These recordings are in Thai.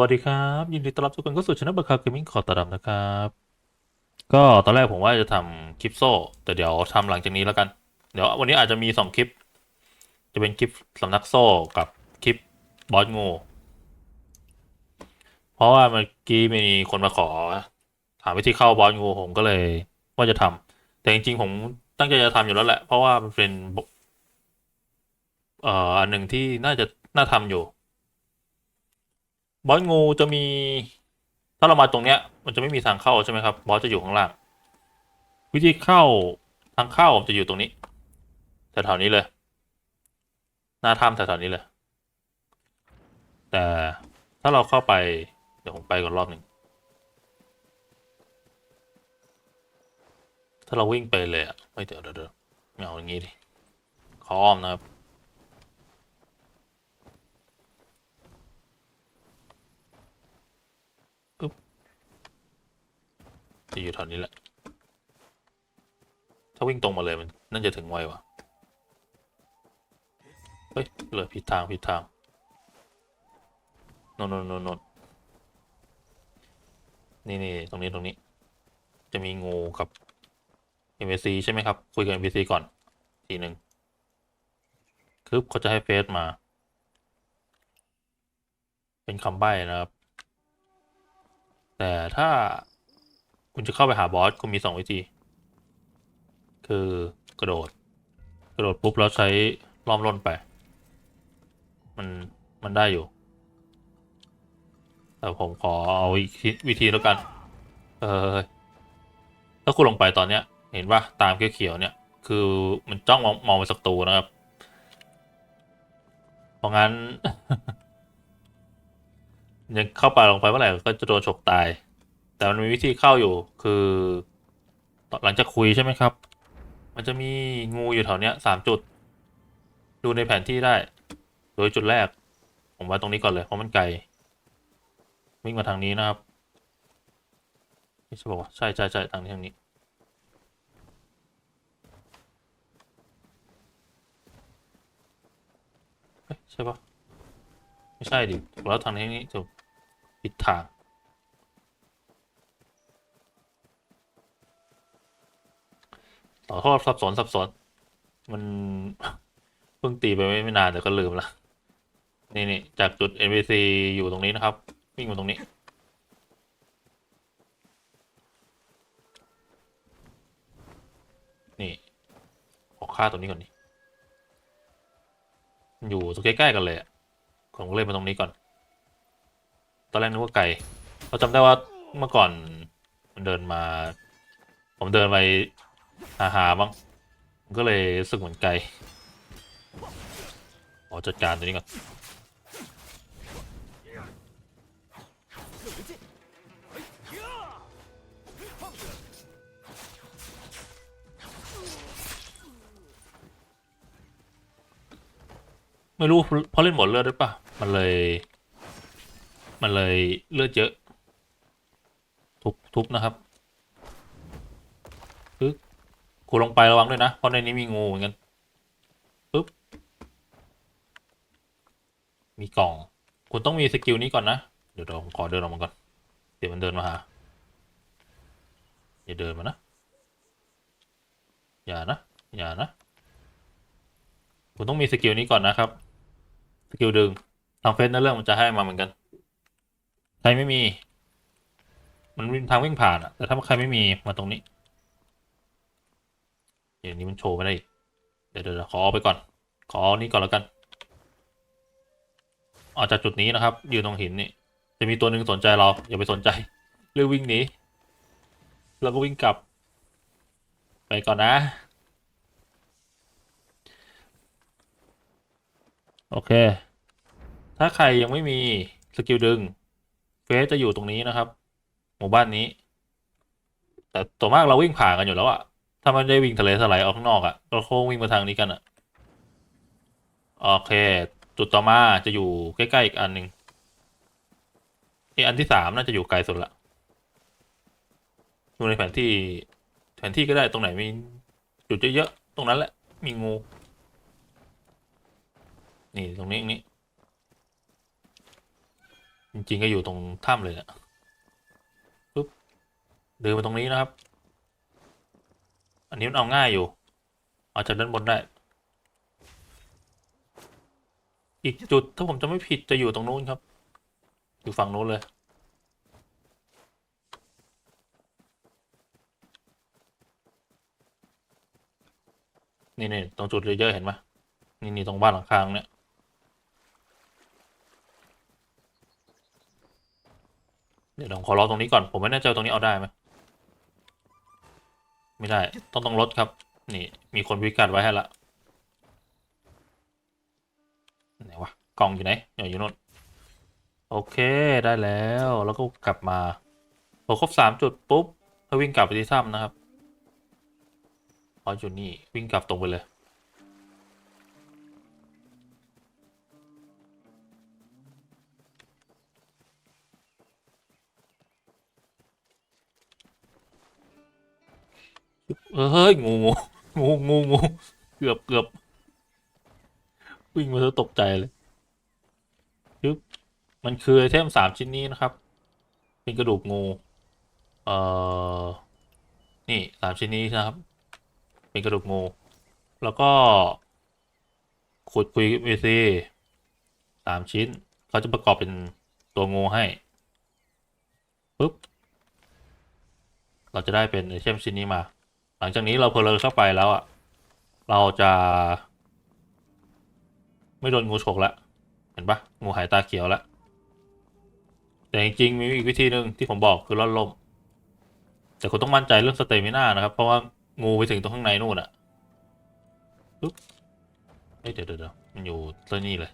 วัสดีครับ ยินดีต้อนรับทุกคนเข้าสู่ช anel บัคคาเกมมิ่งขอต้อนรับนะครับ ก็ตอนแรกผมว่าจะทำคลิปโซ่ แต่เดี๋ยวทำหลังจากนี้แล้วกัน เดี๋ยววันนี้อาจจะมีสองคลิป จะเป็นคลิปสำนักโซ่กับคลิปบอสงูเพราะว่าเมื่อกี้มีคนมาขอ ถามวิธีเข้าบอสงูผมก็เลย ว่าจะทำแต่จริงๆผมตั้งใจจะทำอยู่แล้วแหละ เพราะว่ามันเป็นเอ่ออันหนึ่งที่น่าจะน่าทำอยู่ บอสงูจะมี ถ้าเรามาตรงเนี้ย มันจะไม่มีทางเข้าใช่ไหมครับ บอสจะอยู่ข้างล่าง วิธีเข้าทางเข้าจะอยู่ตรงนี้แถวๆนี้เลย หน้าถ้ำแถวๆนี้เลย แต่ถ้าเราเข้าไป เดี๋ยวผมไปก่อนรอบหนึ่งถ้าเราวิ่งไปเลยอะไม่เดี๋ยวเดี๋ยวเดี๋ยวไม่เอาอย่างงี้ดิขออ้อมนะครับ จะอยู่แถวนี้แหละ ถ้าวิ่งตรงมาเลยมันน่าจะถึงไวว่ะเฮ้ยเลยผิดทางผิดทางโนนโนนโนนโนนนี่นี่ตรงนี้ตรงนี้ จะมีงูกับ NPC ใช่ไหมครับ คุยกับ NPC ก่อน ทีหนึ่งคือเขาจะให้เฟซมา เป็นคำใบ้นะครับ แต่ถ้า คุณจะเข้าไปหาบอสคุณมีสองวิธี คือกระโดด กระโดดปุ๊บแล้วใช้ล้อมร่นไป มันมันได้อยู่ แต่ผมขอเอาอีกวิธีแล้วกัน เออถ้าคุณลงไปตอนเนี้ย เห็นว่าตามเขียวๆเนี่ย คือมันจ้องมองมองไปศัตรูนะครับ เพราะงั้นยังเข้าไปลงไปเมื่อไหร่ก็จะโดนฉกตาย แต่มันมีวิธีเข้าอยู่คือหลังจากคุยใช่ไหมครับ มันจะมีงูอยู่แถวเนี้ยสามจุด ดูในแผนที่ได้ โดยจุดแรก ผมไว้ตรงนี้ก่อนเลยเพราะมันไกล วิ่งมาทางนี้นะครับไม่ใช่บอกว่าใช่ใช่ใช่ทางนี้ทางนี้ ใช่ปะไม่ใช่ดิแล้วทางนี้นี่ถูกผิดทาง ขอ โทษสับสนสับสน มันเพิ่งตีไปไม่นานแต่ก็ลืมละนี่นี่จากจุด NPC อยู่ตรงนี้นะครับ วิ่งมาตรงนี้ นี่ขอค่าตัวนี้ก่อนนี่อยู่ตรงใกล้ๆกันเลยอะผมก็เลยมาตรงนี้ก่อน ตอนแรกนึกว่าไก่เราจำได้ว่าเมื่อก่อนมันเดินมา ผมเดินไป หาหาบ้างก็เลยรู้สึกเหมือนไกลขอจัดการตัวนี้ก่อนไม่รู้เพราะเล่นหมดเลือดด้วยปะมันเลย มันเลยเลือดเยอะ ทุบทุบนะครับ กูลงไประวังด้วยนะ เพราะในนี้มีงูเหมือนกันปึ๊บ มีกล่อง คุณต้องมีสกิลนี้ก่อนนะ เดี๋ยวเดี๋ยวผมขอเดินออกมาก่อน เดี๋ยวมันเดินมาหา อย่าเดินมานะ อย่านะ อย่านะ คุณต้องมีสกิลนี้ก่อนนะครับ สกิลดึงทางเฟซในเรื่องมันจะให้มาเหมือนกัน ใครไม่มี มันมีทางวิ่งผ่านอะแต่ถ้าใครไม่มีมาตรงนี้ นี้มันโชว์ไม่ได้ เดี๋ยวเดี๋ยวขอไปก่อน ขอนี้ก่อนแล้วกัน ออกจากจุดนี้นะครับยืนตรงหินนี่จะมีตัวหนึ่งสนใจเรา อย่าไปสนใจเรื่องวิ่งหนีเราก็วิ่งกลับ ไปก่อนนะ โอเค ถ้าใครยังไม่มีสกิลดึงเฟสจะอยู่ตรงนี้นะครับ หมู่บ้านนี้ แต่ตัวมากเราวิ่งผ่านกันอยู่แล้วอะ ถ้ามันได้วิ่งทะเลสไลด์ออกข้างนอกอะเราคงวิ่งมาทางนี้กันอะโอเค จุดต่อมาจะอยู่ใกล้ๆอีกอันหนึ่งไออันที่สามน่าจะอยู่ไกลสุดละดูในแผนที่แผนที่ก็ได้ตรงไหนมีจุดเยอะๆตรงนั้นแหละ มีงู นี่ตรงนี้นี้ จริงๆก็อยู่ตรงถ้ำเลยเนี่ยปุ๊บเดินมาตรงนี้นะครับ อันนี้มันเอาง่ายอยู่ เอาจากด้านบนได้ อีกจุดถ้าผมจะไม่ผิดจะอยู่ตรงนู้นครับ อยู่ฝั่งนู้นเลยนี่นี่ตรงจุดเยอะๆเห็นไหมนี่นี่ตรงบ้านหลังคางเนี่ย เดี๋ยวผมขอรอตรงนี้ก่อน ผมไม่แน่ใจว่าตรงนี้เอาได้ไหม ไม่ได้ ต้องต้องลดครับ นี่ มีคนวิกัดไว้ให้ละไหนวะกล่องอยู่ไหนอยู่อยู่โน่นโอเคได้แล้วแล้วก็กลับมาพอครบสามจุดปุ๊บให้วิ่งกลับไปที่ถ้ำนะครับพออยู่นี่วิ่งกลับตรงไปเลย เฮ้ยงูงูงูงูงูเกือบเกือบวิ่งมาแล้วตกใจเลยยึบมันคือไอเทมสามชิ้นนี้นะครับ เป็นกระดูกงู เอ่อ นี่สามชิ้นนี้นะครับ เป็นกระดูกงู แล้วก็ขุดคุยเวซีสามชิ้น เขาจะประกอบเป็นตัวงูให้ปุ๊บ เราจะได้เป็นไอเทมชิ้นนี้มา หลังจากนี้เราเพลินเข้าไปแล้วอะ เราจะ ไม่โดนงูฉกละ เห็นปะงูหายตาเขียวละแต่จริงๆมีอีกวิธีหนึ่งที่ผมบอกคือล่อนลม แต่คุณต้องมั่นใจเรื่องสเตมิน่านะครับ เพราะว่างูไปถึงตรงข้างในนู่นอะปึ๊บเอ้ยเดี๋ยวเดี๋ยวเดี๋ยวมันอยู่ตัวนี้เลย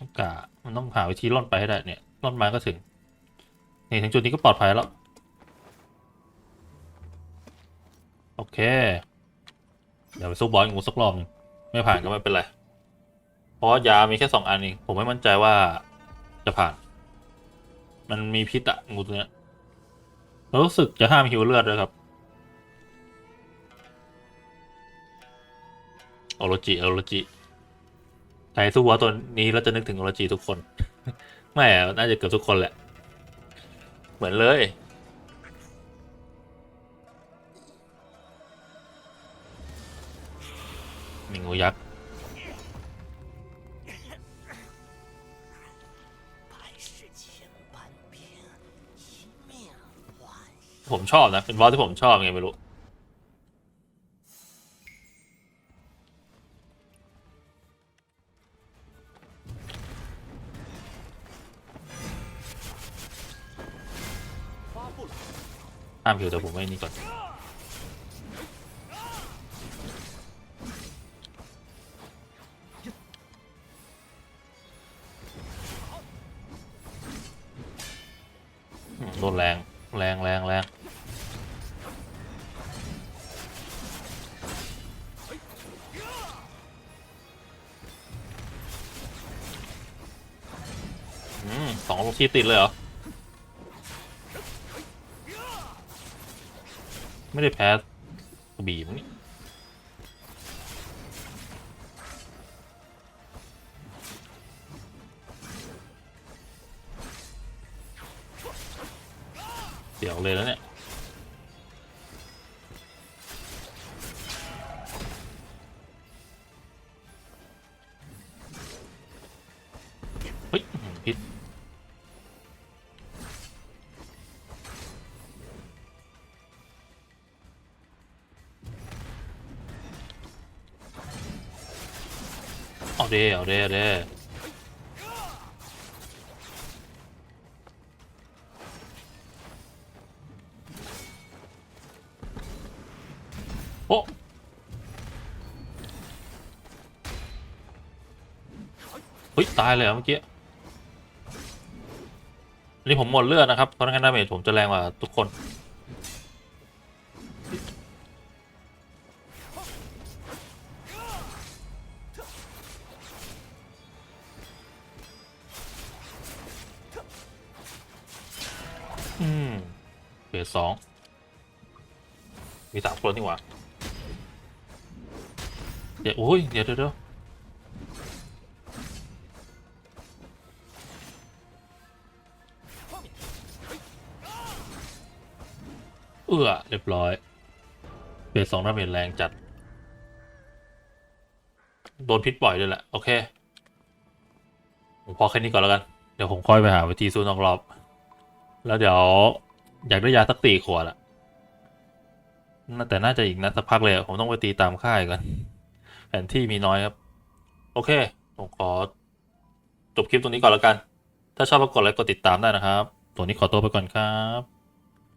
ต้องกะมันต้องหาวิธีล่อนไปให้ได้เนี่ยล่อนมาก็ถึงนี่ถึงจุดนี้ก็ปลอดภัยแล้ว โอเค เดี๋ยวไปสู้บอสงูสักรอบหนึงไม่ผ่านก็ไม่เป็นไร เพราะยามีแค่สองอันเองผมไม่มั่นใจว่าจะผ่าน มันมีพิษอะงูตัวเนี้ยรู้สึกจะห้ามหิวเลือดด้วยครับโอโรจิโอโรจิ ใช้ซูเปอร์ตัวนี้เราจะนึกถึงโอรจีทุกคน ไม่อะน่าจะเกือบทุกคนแหละ เหมือนเลย มีงูยักษ์ผมชอบนะ เป็นบอลที่ผมชอบไงไม่รู้ ห้ามคิวแต่ผมไม่นี่ก่อนโดนแรง แรงแรงแรงอืมสองลูกที่ติดเลยเหรอ ไม่ได้แพ้กระบี่มั้งนี่เดี๋ยวเลยแล้วเนี่ย เอาเด้เอาเด้เอาเด้โอ้เฮ้ย ตายเลยเหรอเมื่อกี้นนี้ผมหมดเลือดนะครับ เพราะงั้นดาเมจผมจะแรงกว่าทุกคน อืมเบสสองมีสามคนนี่หว่าเดี๋ยวโอ้ยเดี๋ยวเดี๋ยวเดี๋ยวเอื้อเรียบร้อยเบสสองดาเมจแรงจัด โดนพิษบ่อยด้วยแหละ โอเค ผมพอแค่นี้ก่อนแล้วกัน เดี๋ยวผมค่อยไปหาวิธีสู้นอกรอบ แล้วเดี๋ยว อยากได้ยาสักสี่ขวดอะแต่น่าจะอีกนะสักพักเลย ผมต้องไปตีตามค่ายก่อนแผนที่มีน้อยครับ โอเค ผมขอ จบคลิปตรงนี้ก่อนแล้วกัน ถ้าชอบก็กดไลค์กดติดตามได้นะครับ ตัวนี้ขอตัวไปก่อนครับ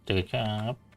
เจอกันครับ